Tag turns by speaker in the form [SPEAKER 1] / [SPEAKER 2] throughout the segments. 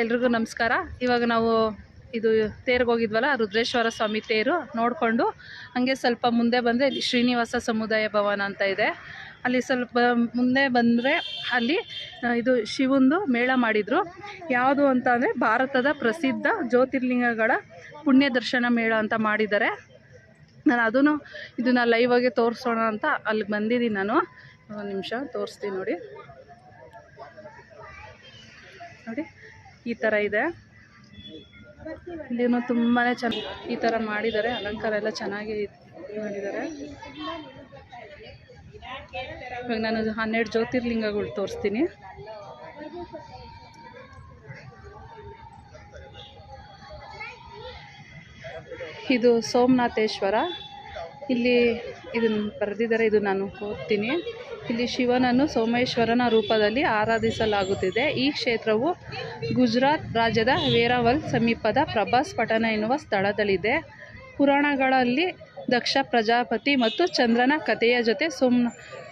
[SPEAKER 1] ಎಲ್ರಿಗೂ ನಮಸ್ಕಾರ. ಇವಾಗ ನಾವು ಇದು ತೇರ್ಗೆ ಹೋಗಿದ್ವಲ್ಲ ರುದ್ರೇಶ್ವರ ಸ್ವಾಮಿ ತೇರು ನೋಡಿಕೊಂಡು ಹಾಗೆ ಸ್ವಲ್ಪ ಮುಂದೆ ಬಂದರೆ ಶ್ರೀನಿವಾಸ ಸಮುದಾಯ ಭವನ ಅಂತ ಇದೆ. ಅಲ್ಲಿ ಸ್ವಲ್ಪ ಮುಂದೆ ಬಂದರೆ ಅಲ್ಲಿ ಇದು ಶಿವಂದು ಮೇಳ ಮಾಡಿದರು. ಯಾವುದು ಅಂತ ಅಂದರೆ ಭಾರತದ ಪ್ರಸಿದ್ಧ ಜ್ಯೋತಿರ್ಲಿಂಗಗಳ ಪುಣ್ಯ ದರ್ಶನ ಮೇಳ ಅಂತ ಮಾಡಿದ್ದಾರೆ. ನಾನು ಅದನ್ನು ಇದನ್ನು ಆಗಿ ತೋರಿಸೋಣ ಅಂತ ಅಲ್ಲಿಗೆ ಬಂದಿದ್ದೀನಿ ನಾನು. ಒಂದು ನಿಮಿಷ, ತೋರಿಸ್ತೀನಿ ನೋಡಿ. ನೋಡಿ, ಈ ಥರ ಇದೆ. ಇಲ್ಲಿನೂ ತುಂಬಾ ಚೆನ್ನ, ಈ ಥರ ಮಾಡಿದ್ದಾರೆ. ಅಲಂಕಾರ ಎಲ್ಲ ಚೆನ್ನಾಗಿ ಮಾಡಿದ್ದಾರೆ. ಇವಾಗ ನಾನು ಹನ್ನೆರಡು ಜ್ಯೋತಿರ್ಲಿಂಗಗಳು ತೋರಿಸ್ತೀನಿ. ಇದು ಸೋಮನಾಥೇಶ್ವರ. ಇಲ್ಲಿ ಇದನ್ನು ಬರೆದಿದ್ದಾರೆ, ಇದು ನಾನು ಓದ್ತೀನಿ. ಇಲ್ಲಿ ಶಿವನನ್ನು ಸೋಮೇಶ್ವರನ ರೂಪದಲ್ಲಿ ಆರಾಧಿಸಲಾಗುತ್ತಿದೆ. ಈ ಕ್ಷೇತ್ರವು ಗುಜರಾತ್ ರಾಜ್ಯದ ವೇರಾವಲ್ ಸಮೀಪದ ಪ್ರಭಾಸ್ ಪಟ್ಟಣ ಎನ್ನುವ ಸ್ಥಳದಲ್ಲಿದೆ. ಪುರಾಣಗಳಲ್ಲಿ ದಕ್ಷ ಪ್ರಜಾಪತಿ ಮತ್ತು ಚಂದ್ರನ ಕಥೆಯ ಜೊತೆ ಸೋಮ್,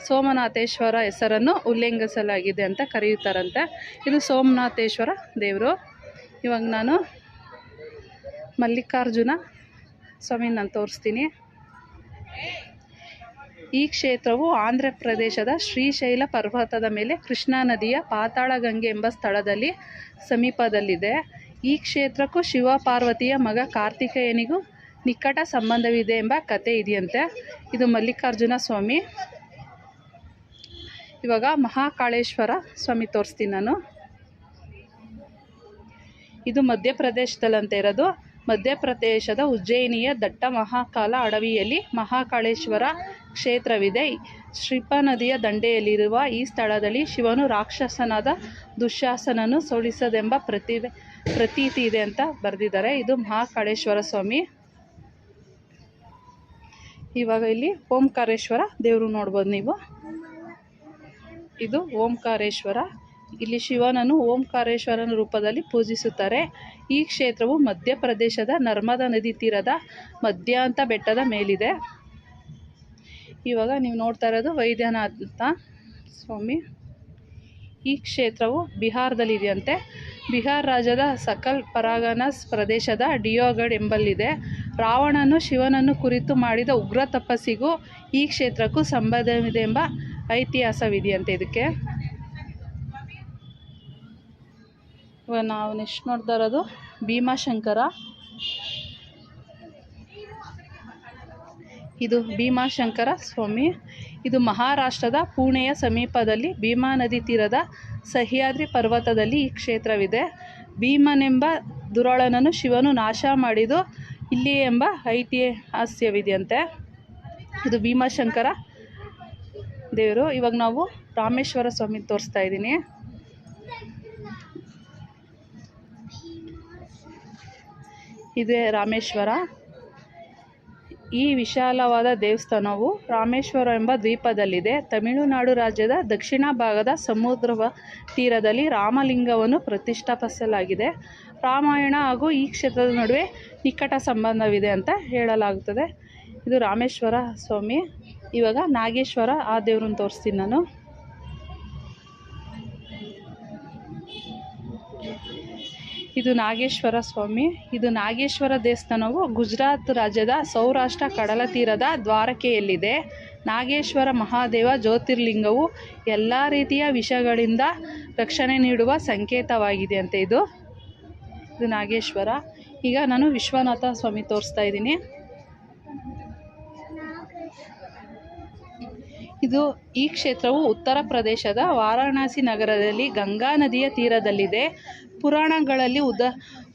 [SPEAKER 1] ಸೋಮನಾಥೇಶ್ವರ ಹೆಸರನ್ನು ಉಲ್ಲೇಖಿಸಲಾಗಿದೆ ಅಂತ ಕರೆಯುತ್ತಾರಂತೆ. ಇದು ಸೋಮನಾಥೇಶ್ವರ ದೇವರು. ಇವಾಗ ನಾನು ಮಲ್ಲಿಕಾರ್ಜುನ ಸ್ವಾಮಿ ನಾನು ತೋರಿಸ್ತೀನಿ. ಈ ಕ್ಷೇತ್ರವು ಆಂಧ್ರ ಪ್ರದೇಶದ ಶ್ರೀಶೈಲ ಪರ್ವತದ ಮೇಲೆ ಕೃಷ್ಣಾ ನದಿಯ ಪಾತಾಳಗಂಗೆ ಎಂಬ ಸ್ಥಳದಲ್ಲಿ ಸಮೀಪದಲ್ಲಿದೆ. ಈ ಕ್ಷೇತ್ರಕ್ಕೂ ಶಿವ ಪಾರ್ವತಿಯ ಮಗ ಕಾರ್ತಿಕೇಯನಿಗೂ ನಿಕಟ ಸಂಬಂಧವಿದೆ ಎಂಬ ಕತೆ ಇದೆಯಂತೆ. ಇದು ಮಲ್ಲಿಕಾರ್ಜುನ ಸ್ವಾಮಿ. ಇವಾಗ ಮಹಾಕಾಳೇಶ್ವರ ಸ್ವಾಮಿ ತೋರಿಸ್ತೀನಿ ನಾನು. ಇದು ಮಧ್ಯಪ್ರದೇಶದಲ್ಲಂತೆ ಇರೋದು. ಮಧ್ಯಪ್ರದೇಶದ ಉಜ್ಜಯಿನಿಯ ದಟ್ಟ ಮಹಾಕಾಲ ಅಡವಿಯಲ್ಲಿ ಮಹಾಕಾಳೇಶ್ವರ ಕ್ಷೇತ್ರವಿದೆ. ಶ್ರೀಪ ನದಿಯ ದಂಡೆಯಲ್ಲಿರುವ ಈ ಸ್ಥಳದಲ್ಲಿ ಶಿವನು ರಾಕ್ಷಸನಾದ ದುಶ್ಯಾಸನನ್ನು ಸೋಲಿಸದೆಂಬ ಪ್ರತಿವೆ, ಪ್ರತೀತಿ ಇದೆ ಅಂತ ಬರೆದಿದ್ದಾರೆ. ಇದು ಮಹಾಕಾಳೇಶ್ವರ ಸ್ವಾಮಿ. ಇವಾಗ ಇಲ್ಲಿ ಓಂಕಾರೇಶ್ವರ ದೇವರು ನೋಡ್ಬೋದು ನೀವು. ಇದು ಓಂಕಾರೇಶ್ವರ. ಇಲ್ಲಿ ಶಿವನನ್ನು ಓಂಕಾರೇಶ್ವರನ ರೂಪದಲ್ಲಿ ಪೂಜಿಸುತ್ತಾರೆ. ಈ ಕ್ಷೇತ್ರವು ಮಧ್ಯಪ್ರದೇಶದ ನರ್ಮದಾ ನದಿ ತೀರದ ಮಧ್ಯಾಂತ ಬೆಟ್ಟದ ಮೇಲಿದೆ. ಇವಾಗ ನೀವು ನೋಡ್ತಾ ಇರೋದು ವೈದ್ಯನಾಥ ಸ್ವಾಮಿ. ಈ ಕ್ಷೇತ್ರವು ಬಿಹಾರದಲ್ಲಿದೆಯಂತೆ. ಬಿಹಾರ್ ರಾಜ್ಯದ ಸಕಲ್ ಪರಾಗನಸ್ ಪ್ರದೇಶದ ಡಿಯೋಗಢ್ ಎಂಬಲ್ಲಿದೆ. ರಾವಣನು ಶಿವನನ್ನು ಕುರಿತು ಮಾಡಿದ ಉಗ್ರ ತಪಸ್ಸಿಗೂ ಈ ಕ್ಷೇತ್ರಕ್ಕೂ ಸಂಬಂಧವಿದೆ ಎಂಬ ಐತಿಹಾಸವಿದೆಯಂತೆ ಇದಕ್ಕೆ. ಇವಾಗ ನಾವು ನೆಕ್ಸ್ಟ್ ನೋಡ್ತಾ ಇರೋದು ಭೀಮಾಶಂಕರ ಇದು ಭೀಮಾಶಂಕರ ಸ್ವಾಮಿ. ಇದು ಮಹಾರಾಷ್ಟ್ರದ ಪುಣೆಯ ಸಮೀಪದಲ್ಲಿ ಭೀಮಾ ನದಿ ತೀರದ ಸಹ್ಯಾದ್ರಿ ಪರ್ವತದಲ್ಲಿ ಈ ಕ್ಷೇತ್ರವಿದೆ. ಭೀಮನೆಂಬ ದುರಾಳನನ್ನು ಶಿವನು ನಾಶ ಮಾಡಿದು ಇಲ್ಲಿ ಎಂಬ ಐತಿಹಾಸ್ಯವಿದೆಯಂತೆ. ಇದು ಭೀಮಾಶಂಕರ ದೇವರು. ಇವಾಗ ನಾವು ರಾಮೇಶ್ವರ ಸ್ವಾಮಿ ತೋರಿಸ್ತಾ ಇದ್ದೀನಿ. ಇದೇ ರಾಮೇಶ್ವರ. ಈ ವಿಶಾಲವಾದ ದೇವಸ್ಥಾನವು ರಾಮೇಶ್ವರ ಎಂಬ ದ್ವೀಪದಲ್ಲಿದೆ. ತಮಿಳುನಾಡು ರಾಜ್ಯದ ದಕ್ಷಿಣ ಭಾಗದ ಸಮುದ್ರ ತೀರದಲ್ಲಿ ರಾಮಲಿಂಗವನ್ನು ಪ್ರತಿಷ್ಠಾಪಿಸಲಾಗಿದೆ. ರಾಮಾಯಣ ಹಾಗೂ ಈ ಕ್ಷೇತ್ರದ ನಡುವೆ ನಿಕಟ ಸಂಬಂಧವಿದೆ ಅಂತ ಹೇಳಲಾಗುತ್ತದೆ. ಇದು ರಾಮೇಶ್ವರ ಸ್ವಾಮಿ. ಇವಾಗ ನಾಗೇಶ್ವರ ಆ ದೇವ್ರನ್ನ ತೋರಿಸ್ತೀನಿ ನಾನು. ಇದು ನಾಗೇಶ್ವರ ಸ್ವಾಮಿ. ಇದು ನಾಗೇಶ್ವರ ದೇವಸ್ಥಾನವು ಗುಜರಾತ್ ರಾಜ್ಯದ ಸೌರಾಷ್ಟ್ರ ಕಡಲ ತೀರದ ದ್ವಾರಕೆಯಲ್ಲಿದೆ. ನಾಗೇಶ್ವರ ಮಹಾದೇವ ಜ್ಯೋತಿರ್ಲಿಂಗವು ಎಲ್ಲ ರೀತಿಯ ವಿಷಗಳಿಂದ ರಕ್ಷಣೆ ನೀಡುವ ಸಂಕೇತವಾಗಿದೆ ಅಂತ ಇದು. ಇದು ನಾಗೇಶ್ವರ. ಈಗ ನಾನು ವಿಶ್ವನಾಥ ಸ್ವಾಮಿ ತೋರಿಸ್ತಾ ಇದ್ದೀನಿ. ಇದು ಈ ಕ್ಷೇತ್ರವು ಉತ್ತರ ಪ್ರದೇಶದ ವಾರಾಣಸಿ ನಗರದಲ್ಲಿ ಗಂಗಾ ನದಿಯ ತೀರದಲ್ಲಿದೆ. ಪುರಾಣಗಳಲ್ಲಿ ಉದ,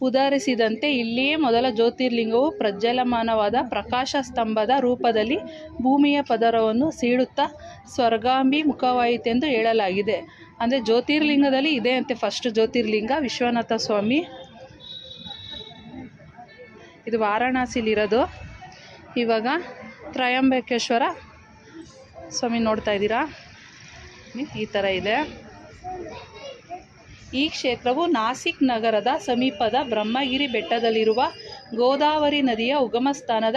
[SPEAKER 1] ಉದಾಹರಿಸಿದಂತೆ ಇಲ್ಲಿಯೇ ಮೊದಲ ಜ್ಯೋತಿರ್ಲಿಂಗವು ಪ್ರಜ್ವಲಮಾನವಾದ ಪ್ರಕಾಶ ಸ್ತಂಭದ ರೂಪದಲ್ಲಿ ಭೂಮಿಯ ಪದರವನ್ನು ಸೀಳುತ್ತಾ ಸ್ವರ್ಗಾಂಬಿ ಮುಖವಾಯಿತೆಂದು ಹೇಳಲಾಗಿದೆ. ಅಂದರೆ ಜ್ಯೋತಿರ್ಲಿಂಗದಲ್ಲಿ ಇದೆ ಅಂತೆ ಫಸ್ಟ್ ಜ್ಯೋತಿರ್ಲಿಂಗ, ವಿಶ್ವನಾಥ ಸ್ವಾಮಿ. ಇದು ವಾರಾಣಸಿಲಿರೋದು. ಇವಾಗ ತ್ರಯಂಬಕೇಶ್ವರ ಸ್ವಾಮಿ ನೋಡ್ತಾ ಇದ್ದೀರಾ? ಈ ಥರ ಇದೆ. ಈ ಕ್ಷೇತ್ರವು ನಾಸಿಕ್ ನಗರದ ಸಮೀಪದ ಬ್ರಹ್ಮಗಿರಿ ಬೆಟ್ಟದಲ್ಲಿರುವ ಗೋದಾವರಿ ನದಿಯ ಉಗಮ ಸ್ಥಾನದ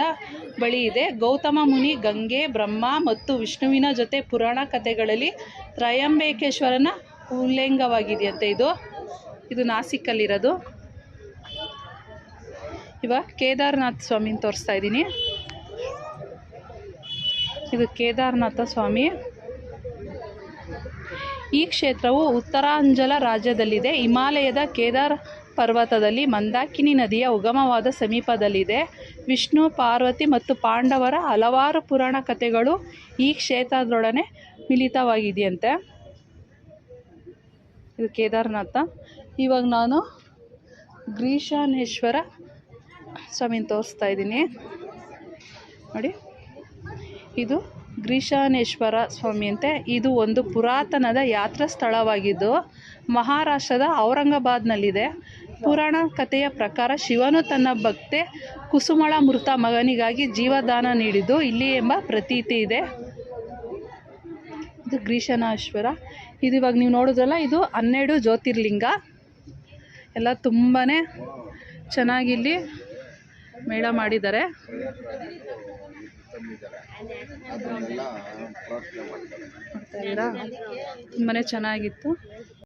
[SPEAKER 1] ಬಳಿ ಇದೆ. ಗೌತಮ ಮುನಿ, ಗಂಗೆ, ಬ್ರಹ್ಮ ಮತ್ತು ವಿಷ್ಣುವಿನ ಜೊತೆ ಪುರಾಣ ಕಥೆಗಳಲ್ಲಿ ತ್ರಯಂಬಕೇಶ್ವರನ ಉಲ್ಲೇಂಗವಾಗಿದೆಯಂತೆ ಇದು. ಇದು ನಾಸಿಕಲ್ಲಿರೋದು. ಇವಾಗ ಕೇದಾರನಾಥ ಸ್ವಾಮಿನ ತೋರಿಸ್ತಾ ಇದ್ದೀನಿ. ಇದು ಕೇದಾರನಾಥ ಸ್ವಾಮಿ. ಈ ಕ್ಷೇತ್ರವು ಉತ್ತರಾಂಚಲ ರಾಜ್ಯದಲ್ಲಿದೆ. ಹಿಮಾಲಯದ ಕೇದಾರ ಪರ್ವತದಲ್ಲಿ ಮಂದಾಕಿನಿ ನದಿಯ ಉಗಮವಾದ ಸಮೀಪದಲ್ಲಿದೆ. ವಿಷ್ಣು, ಪಾರ್ವತಿ ಮತ್ತು ಪಾಂಡವರ ಹಲವಾರು ಪುರಾಣ ಕಥೆಗಳು ಈ ಕ್ಷೇತ್ರದೊಡನೆ ಮಿಲಿತವಾಗಿದೆಯಂತೆ. ಇದು ಕೇದಾರನಾಥ. ಇವಾಗ ನಾನು ಗ್ರೀಶಾನೇಶ್ವರ ಸ್ವಾಮಿನ ತೋರಿಸ್ತಾ ಇದ್ದೀನಿ. ನೋಡಿ. ಇದು ಗ್ರೀಶಾನೇಶ್ವರ ಸ್ವಾಮಿ ಅಂತೆ. ಇದು ಒಂದು ಪುರಾತನದ ಯಾತ್ರಾ ಸ್ಥಳವಾಗಿದ್ದು ಮಹಾರಾಷ್ಟ್ರದ ಔರಂಗಾಬಾದ್ನಲ್ಲಿದೆ. ಪುರಾಣ ಕಥೆಯ ಪ್ರಕಾರ ಶಿವನು ತನ್ನ ಭಕ್ತೆ ಕುಸುಮಳ ಮೃತ ಮಗನಿಗಾಗಿ ಜೀವದಾನ ನೀಡಿದ್ದು ಇಲ್ಲಿ ಎಂಬ ಪ್ರತೀತಿ ಇದೆ. ಇದು ಗ್ರೀಶನೇಶ್ವರ ಇದು ಇವಾಗ ನೀವು ನೋಡಿದ್ರಲ್ಲ, ಇದು ಹನ್ನೆರಡು ಜ್ಯೋತಿರ್ಲಿಂಗ. ಎಲ್ಲ ತುಂಬಾ ಚೆನ್ನಾಗಿಲ್ಲಿ ಮೇಳ ಮಾಡಿದ್ದಾರೆ. ನೋಡ್ತಾ ಮಾಡ್ತಾರೆ. ತುಂಬಾ ಚೆನ್ನಾಗಿತ್ತು.